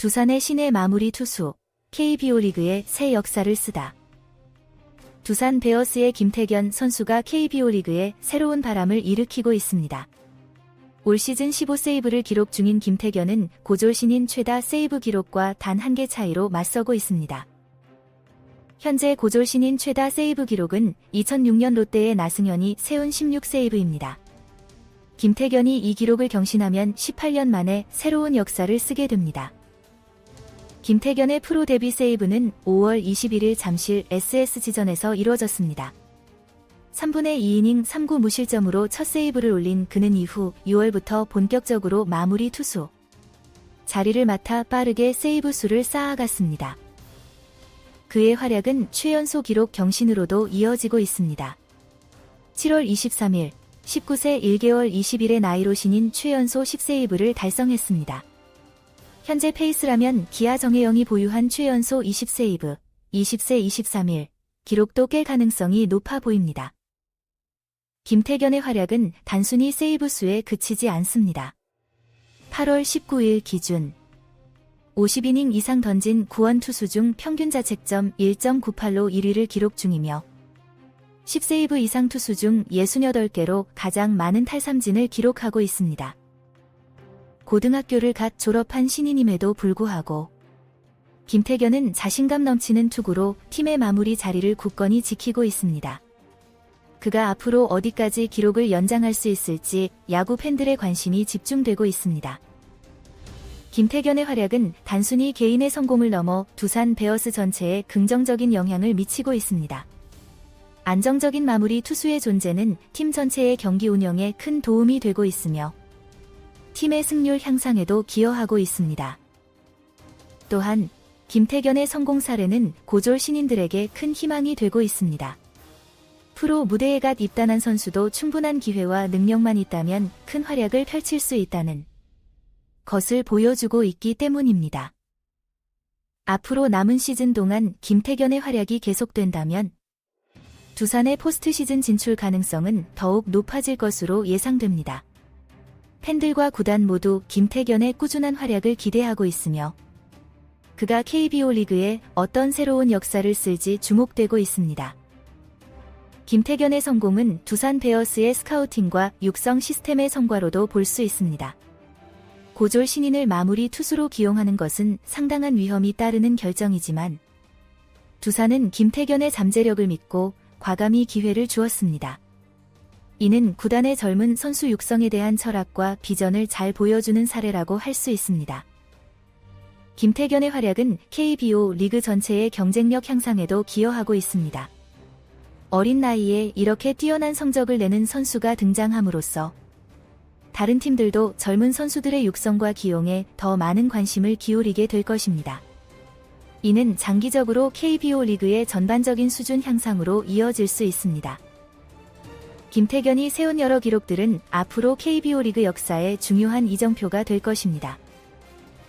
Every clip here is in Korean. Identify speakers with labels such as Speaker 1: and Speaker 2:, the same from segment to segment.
Speaker 1: 두산의 신의 마무리 투수, KBO 리그의 새 역사를 쓰다. 두산 베어스의 김태견 선수가 KBO 리그에 새로운 바람을 일으키고 있습니다. 올 시즌 15세이브를 기록 중인 김태견은 고졸 신인 최다 세이브 기록과 단 한 개 차이로 맞서고 있습니다. 현재 고졸 신인 최다 세이브 기록은 2006년 롯데의 나승현이 세운 16세이브입니다. 김태견이 이 기록을 경신하면 18년 만에 새로운 역사를 쓰게 됩니다. 김태견의 프로 데뷔 세이브는 5월 21일 잠실 SSG전에서 이루어졌습니다. 3분의 2이닝 3구 무실점으로 첫 세이브를 올린 그는 이후 6월부터 본격적으로 마무리 투수. 자리를 맡아 빠르게 세이브 수를 쌓아갔습니다. 그의 활약은 최연소 기록 경신으로도 이어지고 있습니다. 7월 23일, 19세 1개월 20일의 나이로 신인 최연소 10세이브를 달성했습니다. 현재 페이스라면 기아 정혜영이 보유한 최연소 20세이브, 20세 23일, 기록도 깰 가능성이 높아 보입니다. 김태견의 활약은 단순히 세이브 수에 그치지 않습니다. 8월 19일 기준 50이닝 이상 던진 구원 투수 중 평균 자책점 1.98로 1위를 기록 중이며 10세이브 이상 투수 중 68개로 가장 많은 탈삼진을 기록하고 있습니다. 고등학교를 갓 졸업한 신인임에도 불구하고 김태견은 자신감 넘치는 투구로 팀의 마무리 자리를 굳건히 지키고 있습니다. 그가 앞으로 어디까지 기록을 연장할 수 있을지 야구 팬들의 관심이 집중되고 있습니다. 김태견의 활약은 단순히 개인의 성공을 넘어 두산 베어스 전체에 긍정적인 영향을 미치고 있습니다. 안정적인 마무리 투수의 존재는 팀 전체의 경기 운영에 큰 도움이 되고 있으며 팀의 승률 향상에도 기여하고 있습니다. 또한 김태견의 성공 사례는 고졸 신인들에게 큰 희망이 되고 있습니다. 프로 무대에 갓 입단한 선수도 충분한 기회와 능력만 있다면 큰 활약을 펼칠 수 있다는 것을 보여주고 있기 때문입니다. 앞으로 남은 시즌 동안 김태견의 활약이 계속된다면 두산의 포스트 시즌 진출 가능성은 더욱 높아질 것으로 예상됩니다. 팬들과 구단 모두 김태견의 꾸준한 활약을 기대하고 있으며 그가 KBO 리그에 어떤 새로운 역사를 쓸지 주목되고 있습니다. 김태견의 성공은 두산 베어스의 스카우팅과 육성 시스템의 성과로도 볼 수 있습니다. 고졸 신인을 마무리 투수로 기용하는 것은 상당한 위험이 따르는 결정이지만 두산은 김태견의 잠재력을 믿고 과감히 기회를 주었습니다. 이는 구단의 젊은 선수 육성에 대한 철학과 비전을 잘 보여주는 사례라고 할 수 있습니다. 김태견의 활약은 KBO 리그 전체의 경쟁력 향상에도 기여하고 있습니다. 어린 나이에 이렇게 뛰어난 성적을 내는 선수가 등장함으로써 다른 팀들도 젊은 선수들의 육성과 기용에 더 많은 관심을 기울이게 될 것입니다. 이는 장기적으로 KBO 리그의 전반적인 수준 향상으로 이어질 수 있습니다. 김태견이 세운 여러 기록들은 앞으로 KBO 리그 역사에 중요한 이정표가 될 것입니다.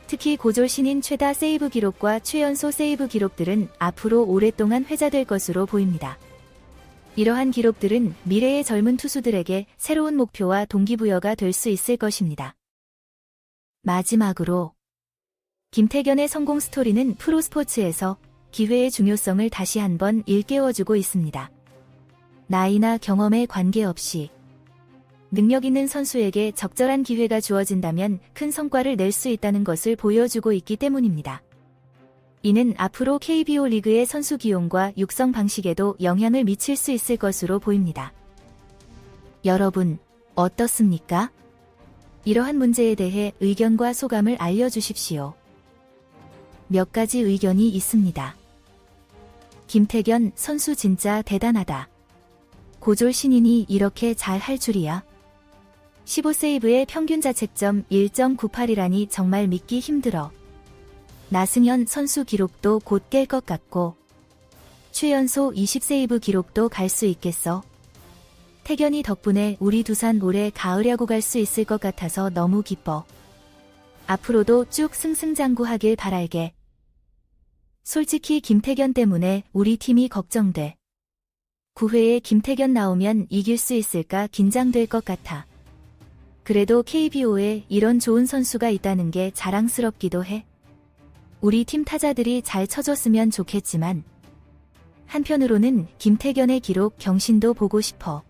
Speaker 1: 특히 고졸 신인 최다 세이브 기록과 최연소 세이브 기록들은 앞으로 오랫동안 회자될 것으로 보입니다. 이러한 기록들은 미래의 젊은 투수들에게 새로운 목표와 동기부여가 될 수 있을 것입니다. 마지막으로 김태견의 성공 스토리는 프로스포츠에서 기회의 중요성을 다시 한번 일깨워주고 있습니다. 나이나 경험에 관계없이 능력 있는 선수에게 적절한 기회가 주어진다면 큰 성과를 낼 수 있다는 것을 보여주고 있기 때문입니다. 이는 앞으로 KBO 리그의 선수 기용과 육성 방식에도 영향을 미칠 수 있을 것으로 보입니다. 여러분, 어떻습니까? 이러한 문제에 대해 의견과 소감을 알려주십시오. 몇 가지 의견이 있습니다. 김태견 선수 진짜 대단하다. 고졸 신인이 이렇게 잘 할 줄이야. 15세이브의 평균 자책점 1.98이라니 정말 믿기 힘들어. 나승현 선수 기록도 곧 깰 것 같고 최연소 20세이브 기록도 갈 수 있겠어. 태견이 덕분에 우리 두산 올해 가을 야구 갈 수 있을 것 같아서 너무 기뻐. 앞으로도 쭉 승승장구하길 바랄게. 솔직히 김태견 때문에 우리 팀이 걱정돼. 9회에 김태견 나오면 이길 수 있을까 긴장될 것 같아. 그래도 KBO에 이런 좋은 선수가 있다는 게 자랑스럽기도 해. 우리 팀 타자들이 잘 쳐줬으면 좋겠지만 한편으로는 김태견의 기록 경신도 보고 싶어.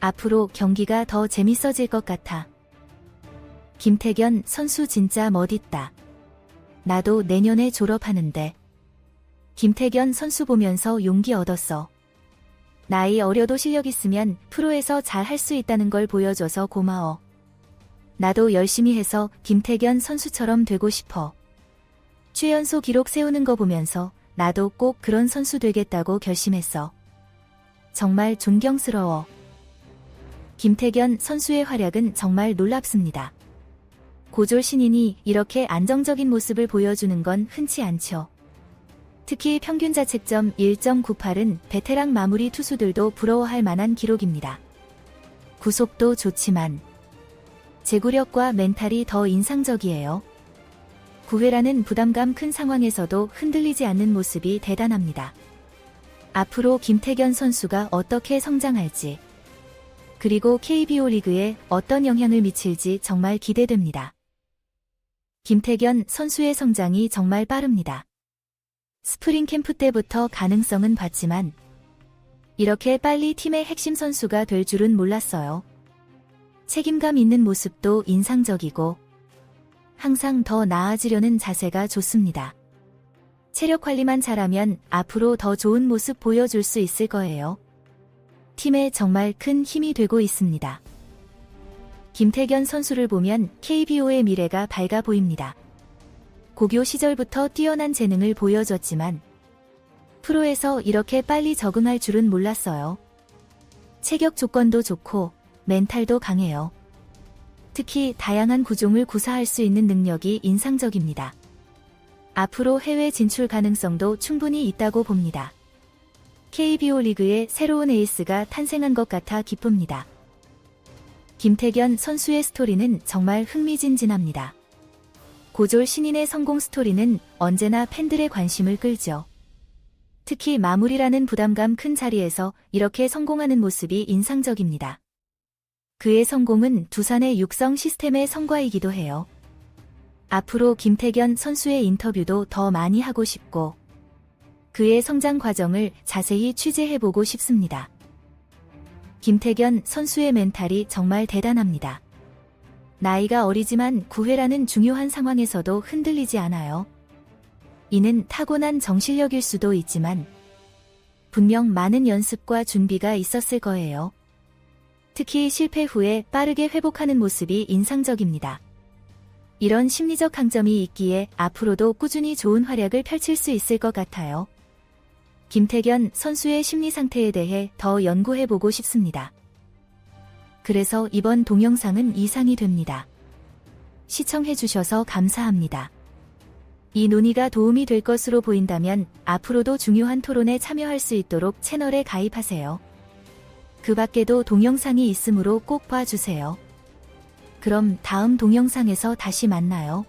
Speaker 1: 앞으로 경기가 더 재밌어질 것 같아. 김태견 선수 진짜 멋있다. 나도 내년에 졸업하는데. 김태견 선수 보면서 용기 얻었어. 나이 어려도 실력 있으면 프로에서 잘 할 수 있다는 걸 보여줘서 고마워. 나도 열심히 해서 김태견 선수처럼 되고 싶어. 최연소 기록 세우는 거 보면서 나도 꼭 그런 선수 되겠다고 결심했어. 정말 존경스러워. 김태견 선수의 활약은 정말 놀랍습니다. 고졸 신인이 이렇게 안정적인 모습을 보여주는 건 흔치 않죠. 특히 평균 자책점 1.98은 베테랑 마무리 투수들도 부러워할 만한 기록입니다. 구속도 좋지만 제구력과 멘탈이 더 인상적이에요. 9회라는 부담감 큰 상황에서도 흔들리지 않는 모습이 대단합니다. 앞으로 김태견 선수가 어떻게 성장할지, 그리고 KBO 리그에 어떤 영향을 미칠지 정말 기대됩니다. 김태견 선수의 성장이 정말 빠릅니다. 스프링 캠프 때부터 가능성은 봤지만, 이렇게 빨리 팀의 핵심 선수가 될 줄은 몰랐어요. 책임감 있는 모습도 인상적이고, 항상 더 나아지려는 자세가 좋습니다. 체력 관리만 잘하면 앞으로 더 좋은 모습 보여줄 수 있을 거예요. 팀에 정말 큰 힘이 되고 있습니다. 김태견 선수를 보면 KBO의 미래가 밝아 보입니다. 고교 시절부터 뛰어난 재능을 보여줬지만 프로에서 이렇게 빨리 적응할 줄은 몰랐어요. 체격 조건도 좋고 멘탈도 강해요. 특히 다양한 구종을 구사할 수 있는 능력이 인상적입니다. 앞으로 해외 진출 가능성도 충분히 있다고 봅니다. KBO 리그에 새로운 에이스가 탄생한 것 같아 기쁩니다. 김태견 선수의 스토리는 정말 흥미진진합니다. 고졸 신인의 성공 스토리는 언제나 팬들의 관심을 끌죠. 특히 마무리라는 부담감 큰 자리에서 이렇게 성공하는 모습이 인상적입니다. 그의 성공은 두산의 육성 시스템의 성과이기도 해요. 앞으로 김태견 선수의 인터뷰도 더 많이 하고 싶고, 그의 성장 과정을 자세히 취재해보고 싶습니다. 김태견 선수의 멘탈이 정말 대단합니다. 나이가 어리지만 9회라는 중요한 상황에서도 흔들리지 않아요. 이는 타고난 정실력일 수도 있지만, 분명 많은 연습과 준비가 있었을 거예요. 특히 실패 후에 빠르게 회복하는 모습이 인상적입니다. 이런 심리적 강점이 있기에 앞으로도 꾸준히 좋은 활약을 펼칠 수 있을 것 같아요. 김태견 선수의 심리 상태에 대해 더 연구해보고 싶습니다. 그래서 이번 동영상은 이상이 됩니다. 시청해주셔서 감사합니다. 이 논의가 도움이 될 것으로 보인다면 앞으로도 중요한 토론에 참여할 수 있도록 채널에 가입하세요. 그 밖에도 동영상이 있으므로 꼭 봐주세요. 그럼 다음 동영상에서 다시 만나요.